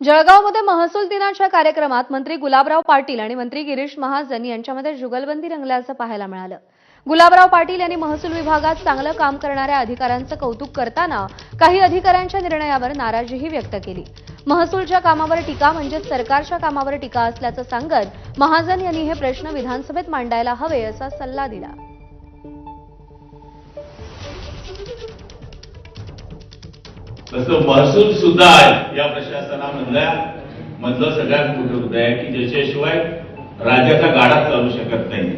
जळगावमध्ये महसूल दिनाच्या कार्यक्रमात मंत्री गुलाबराव पाटील आणि मंत्री गिरीश महाजन यांच्यामध्ये जुगलबंदी रंगल्याचं पाहायला मिळालं. गुलाबराव पाटील यांनी महसूल विभागात चांगलं काम करणाऱ्या अधिकाऱ्यांचं कौतुक करताना काही अधिकाऱ्यांच्या निर्णयावर नाराजीही व्यक्त केली. महसूलच्या कामावर टीका म्हणजे सरकारच्या कामावर टीका असल्याचं सांगत महाजन यांनी हे प्रश्न विधानसभेत मांडायला हवे असा सल्ला दिला. तसं महसूल सुद्धा आहे या प्रशासनामधल्या मधलं सगळ्यात मोठं मुद्दा आहे की ज्याच्याशिवाय राज्याचा गाडा चालू शकत नाही.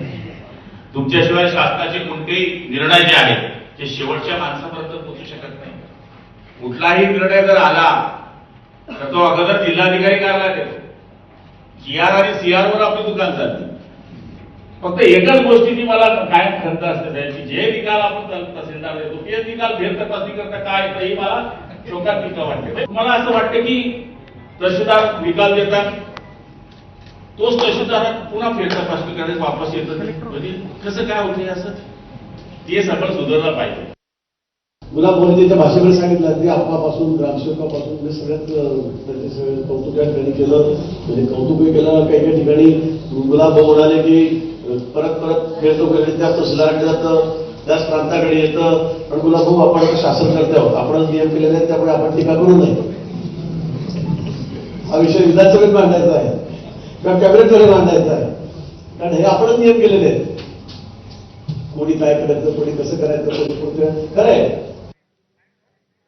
तुमच्याशिवाय शासनाचे कोणतेही निर्णय जे आहेत ते शेवटच्या माणसापर्यंत पोहोचू शकत नाही. कुठलाही निर्णय जर आला तर तो अगोदर जिल्हाधिकारी कार्यालयात येतो. जीआर आणि सीआर वर आपलं दुकान चालते. फक्त एकच गोष्टीची मला काय खंत असते त्याची जे निकाल आपण तहसीलदार देतो ते निकाल फेर तपासणी करता काय येतं मला शोकात टीका वाटते. मला असं वाटतं की तहसीलदार निकाल देतात? तोच तहसीलदार पुन्हा फेर तपासणी करायला वापस येतं. म्हणजे कसं काय होतं असं? ते सगळं सुधारलं पाहिजे. गुलाब मोहनजीच्या भाषेमध्ये सांगितलं ते आप्पापासून ग्रामसेवकापासून म्हणजे सगळ्यात अं, त्यांचे सगळे कौतुक या ठिकाणी केलं. म्हणजे कौतुकही केलं काही काही ठिकाणी मुला भाऊ म्हणाले की परत परत खेळतो वगैरे त्या तहसीलदाराकडे जातं त्याच प्रांताकडे येतं. पण तुला भाऊ आपण शासन करते आहोत. आपणच नियम केलेले आहेत त्यामुळे आपण टीका करू नये. हा विषय विधानसभेत मांडायचा आहे. किंवा कॅबिनेटमध्ये मांडायचा आहे. कारण हे आपणच नियम केलेले आहेत. कोणी काय करायचं कोणी कसं करायचं कोणी कोणत्या खरं आहे.